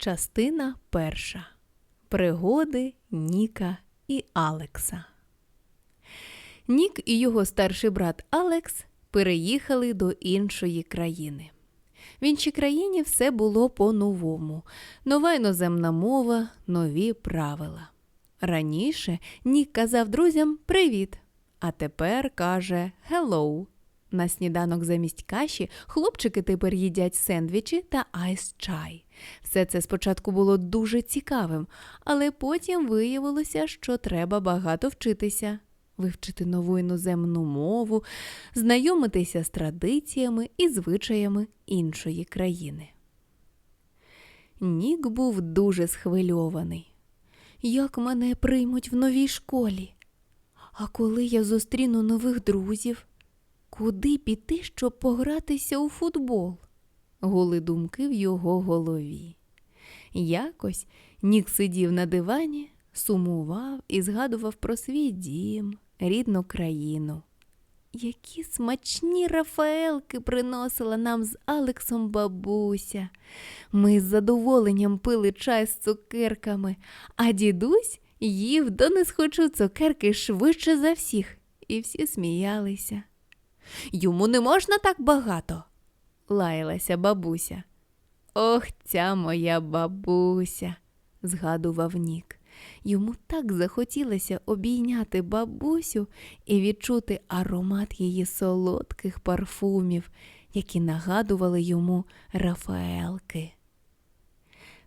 Частина перша. Пригоди Ніка і Алекса. Нік і його старший брат Алекс переїхали до іншої країни. В іншій країні все було по-новому: нова іноземна мова, нові правила. Раніше Нік казав друзям привіт, а тепер каже «Hello». На сніданок замість каші хлопчики тепер їдять сендвічі та айс-чай. Все це спочатку було дуже цікавим, але потім виявилося, що треба багато вчитися, вивчити нову іноземну мову, знайомитися з традиціями і звичаями іншої країни. Нік був дуже схвильований. Як мене приймуть в новій школі? А коли я зустріну нових друзів? Куди піти, щоб погратися у футбол? Гули думки в його голові. Якось Нік сидів на дивані, сумував і згадував про свій дім, рідну країну. Які смачні рафаелки приносила нам з Алексом бабуся. Ми з задоволенням пили чай з цукерками, а дідусь їв до не схочу цукерки швидше за всіх, і всі сміялися. Йому не можна так багато, лаялася бабуся. Ох, ця моя бабуся, згадував Нік. Йому так захотілося обійняти бабусю і відчути аромат її солодких парфумів, які нагадували йому Рафаелки.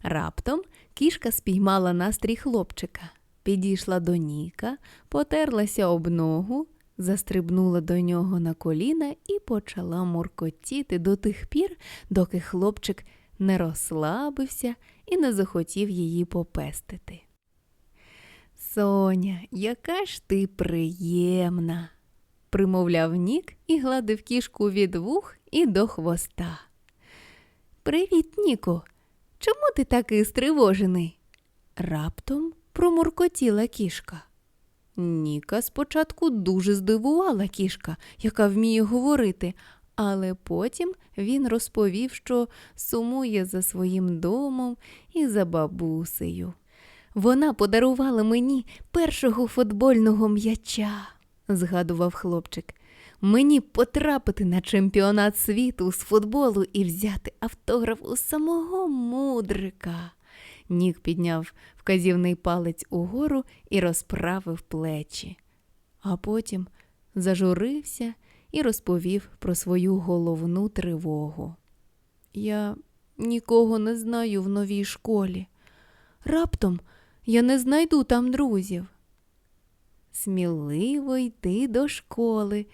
Раптом кішка спіймала настрій хлопчика, підійшла до Ніка, потерлася об ногу, застрибнула до нього на коліна і почала муркотіти до тих пір, доки хлопчик не розслабився і не захотів її попестити. Соня, яка ж ти приємна, примовляв Нік і гладив кішку від вух і до хвоста. Привіт, Ніку. Чому ти такий стривожений? Раптом промуркотіла кішка. Ніка спочатку дуже здивувала кішка, яка вміє говорити, але потім він розповів, що сумує за своїм домом і за бабусею. Вона подарувала мені першого футбольного м'яча, згадував хлопчик. Мені потрапити на чемпіонат світу з футболу і взяти автограф у самого мудрика. Нік підняв вказівний палець угору і розправив плечі, а потім зажурився і розповів про свою головну тривогу. Я нікого не знаю в новій школі. Раптом я не знайду там друзів. Сміливо йти до школи.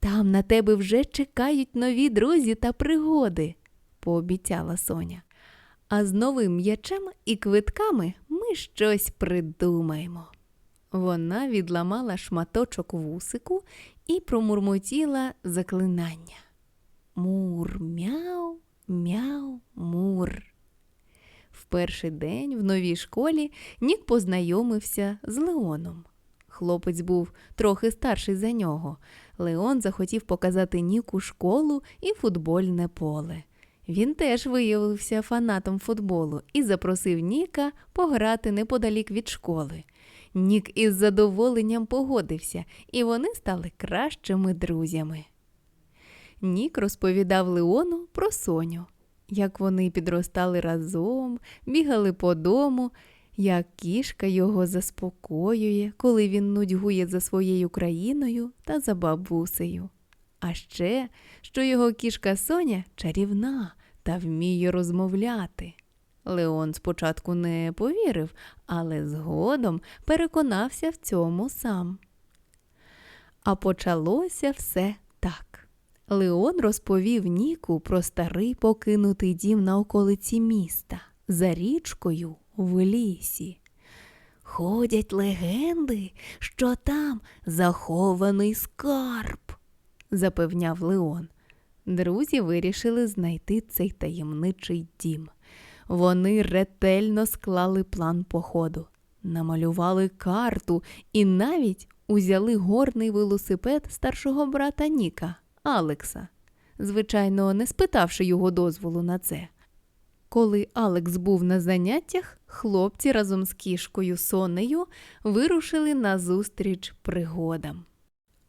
Там на тебе вже чекають нові друзі та пригоди, пообіцяла Соня. А з новим м'ячем і квитками ми щось придумаємо. Вона відламала шматочок вусику і промурмотіла заклинання. Мур, мяу, мяу, мур. В перший день в новій школі Нік познайомився з Леоном. Хлопець був трохи старший за нього. Леон захотів показати Ніку школу і футбольне поле. Він теж виявився фанатом футболу і запросив Ніка пограти неподалік від школи. Нік із задоволенням погодився, і вони стали кращими друзями. Нік розповідав Леону про Соню, як вони підростали разом, бігали по дому, як кішка його заспокоює, коли він нудьгує за своєю країною та за бабусею. А ще, що його кішка Соня чарівна та вміє розмовляти. Леон спочатку не повірив, але згодом переконався в цьому сам. А почалося все так. Леон розповів Ніку про старий покинутий дім на околиці міста за річкою в лісі. Ходять легенди, що там захований скарб, запевняв Леон. Друзі вирішили знайти цей таємничий дім. Вони ретельно склали план походу, намалювали карту і навіть узяли горний велосипед старшого брата Ніка, Алекса, звичайно, не спитавши його дозволу на це. Коли Алекс був на заняттях, хлопці разом з кішкою Сонею вирушили на зустріч пригодам.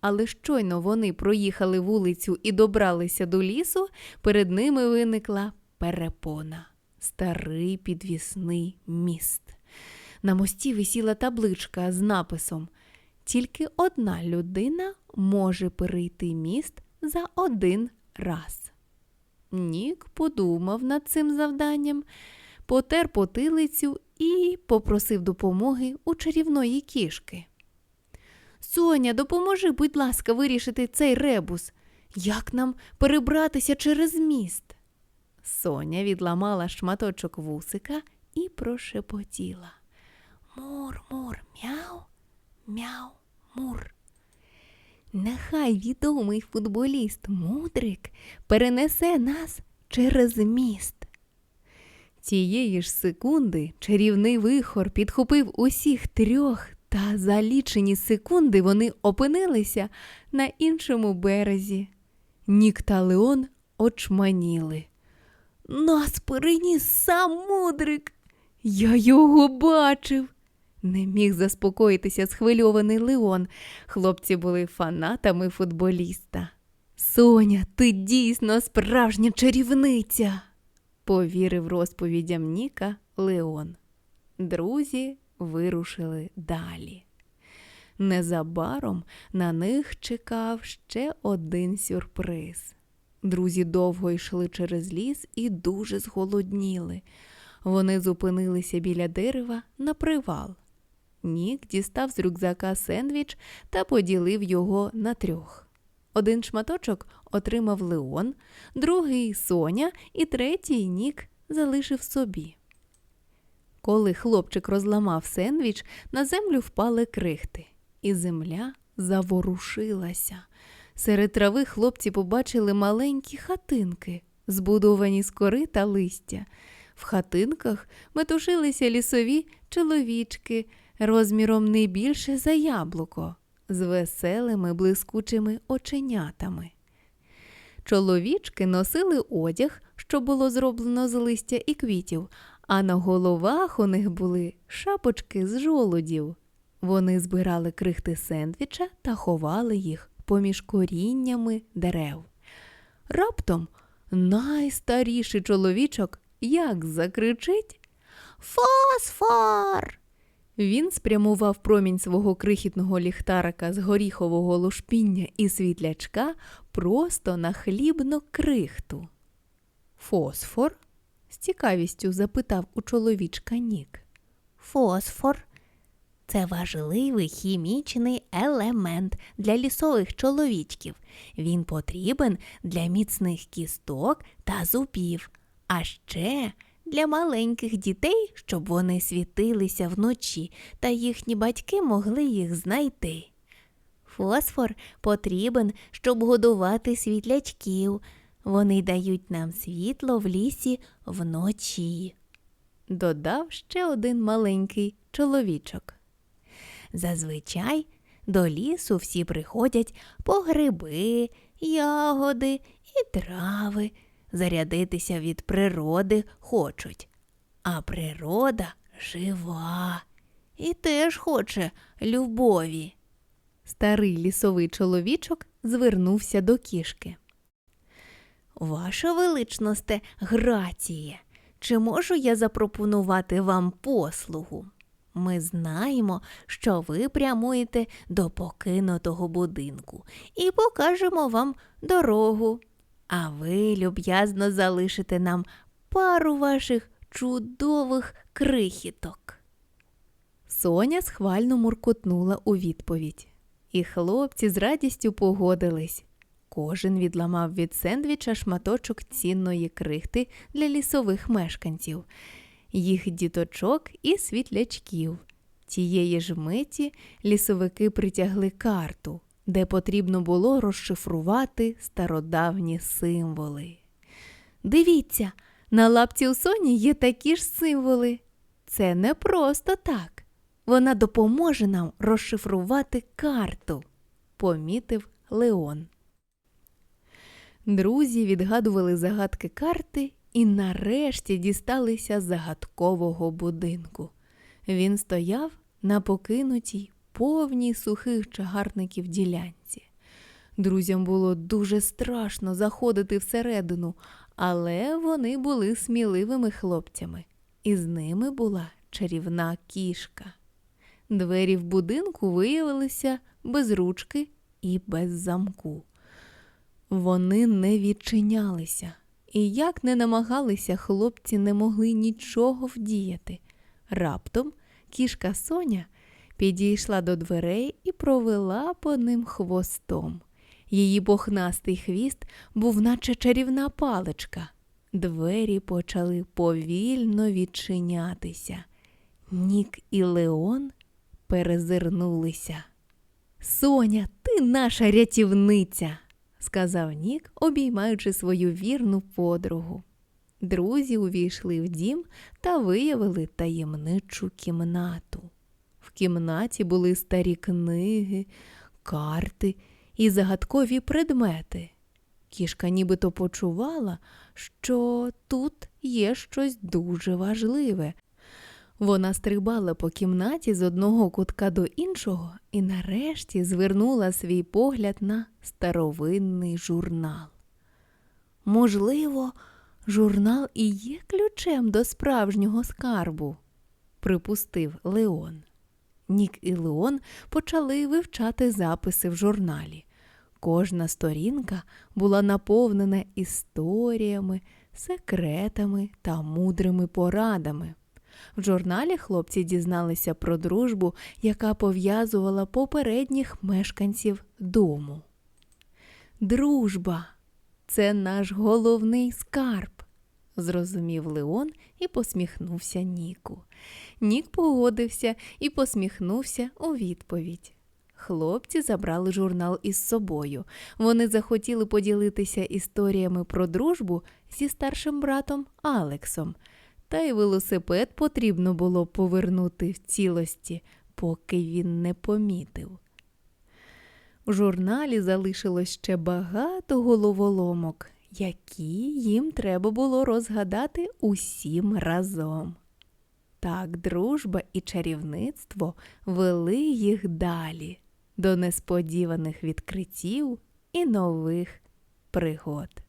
Але щойно вони проїхали вулицю і добралися до лісу, перед ними виникла перепона старий підвісний міст. На мості висіла табличка з написом Тільки одна людина може перейти міст за один раз. Нік подумав над цим завданням, потер потилицю і попросив допомоги у чарівної кішки. Соня, допоможи, будь ласка, вирішити цей ребус. Як нам перебратися через міст? Соня відламала шматочок вусика і прошепотіла. Мур, мур, мяу, мяу, мур. Нехай відомий футболіст Мудрик перенесе нас через міст. Тієї ж секунди чарівний вихор підхопив усіх трьох, та за лічені секунди вони опинилися на іншому березі. Нік та Леон очманіли. Нас переніс сам мудрик. Я його бачив. Не міг заспокоїтися схвильований Леон. Хлопці були фанатами футболіста. Соня, ти дійсно справжня чарівниця, повірив розповідям Ніка Леон. Друзі вирушили далі. Незабаром на них чекав ще один сюрприз. Друзі довго йшли через ліс і дуже зголодніли. Вони зупинилися біля дерева на привал. Нік дістав з рюкзака сендвіч та поділив його на трьох. Один шматочок отримав Леон, другий Соня і третій Нік залишив собі. Коли хлопчик розламав сендвіч, на землю впали крихти, і земля заворушилася. Серед трави хлопці побачили маленькі хатинки, збудовані з кори та листя. В хатинках метушилися лісові чоловічки розміром не більше за яблуко, з веселими блискучими оченятами. Чоловічки носили одяг, що було зроблено з листя і квітів, а на головах у них були шапочки з жолудів. Вони збирали крихти сендвіча та ховали їх поміж коріннями дерев. Раптом найстаріший чоловічок як закричить Фосфор. Він спрямував промінь свого крихітного ліхтарика з горіхового лушпіння і світлячка просто на хлібну крихту. Фосфор? З цікавістю запитав у чоловічка Нік. Фосфор це важливий хімічний елемент для лісових чоловічків. Він потрібен для міцних кісток та зубів, а ще для маленьких дітей, щоб вони світилися вночі та їхні батьки могли їх знайти. Фосфор потрібен, щоб годувати світлячків. Вони дають нам світло в лісі вночі. Додав ще один маленький чоловічок. Зазвичай до лісу всі приходять по гриби, ягоди і трави, зарядитися від природи хочуть. А природа жива і теж хоче любові. Старий лісовий чоловічок звернувся до кішки. Ваша величносте грація, чи можу я запропонувати вам послугу? Ми знаємо, що ви прямуєте до покинутого будинку і покажемо вам дорогу. А ви люб'язно залишите нам пару ваших чудових крихіток. Соня схвально муркотнула у відповідь, і хлопці з радістю погодились. Кожен відламав від сендвіча шматочок цінної крихти для лісових мешканців, їх діточок і світлячків. Тієї ж миті лісовики притягли карту, де потрібно було розшифрувати стародавні символи. Дивіться, на лапці у Соні є такі ж символи. Це не просто так. Вона допоможе нам розшифрувати карту, помітив Леон. Друзі відгадували загадки карти і нарешті дісталися загадкового будинку. Він стояв на покинутій, повній сухих чагарників ділянці. Друзям було дуже страшно заходити всередину, але вони були сміливими хлопцями, і з ними була чарівна кішка. Двері в будинку виявилися без ручки і без замку. Вони не відчинялися, і як не намагалися, хлопці не могли нічого вдіяти. Раптом кішка Соня підійшла до дверей і провела по ним хвостом. Її похнастий хвіст був наче чарівна паличка. Двері почали повільно відчинятися. Нік і Леон перезирнулися. Соня, ти наша рятівниця, сказав Нік, обіймаючи свою вірну подругу. Друзі увійшли в дім та виявили таємничу кімнату. В кімнаті були старі книги, карти і загадкові предмети. Кішка нібито почувала, що тут є щось дуже важливе. Вона стрибала по кімнаті з одного кутка до іншого і нарешті звернула свій погляд на старовинний журнал. Можливо, журнал і є ключем до справжнього скарбу, припустив Леон. Нік і Леон почали вивчати записи в журналі. Кожна сторінка була наповнена історіями, секретами та мудрими порадами. В журналі хлопці дізналися про дружбу, яка пов'язувала попередніх мешканців дому. Дружба це наш головний скарб, зрозумів Леон і посміхнувся Ніку. Нік погодився і посміхнувся у відповідь. Хлопці забрали журнал із собою. Вони захотіли поділитися історіями про дружбу зі старшим братом Алексом. Та й велосипед потрібно було повернути в цілості, поки він не помітив. В журналі залишилось ще багато головоломок, які їм треба було розгадати усім разом. Так дружба і чарівництво вели їх далі до несподіваних відкриттів і нових пригод.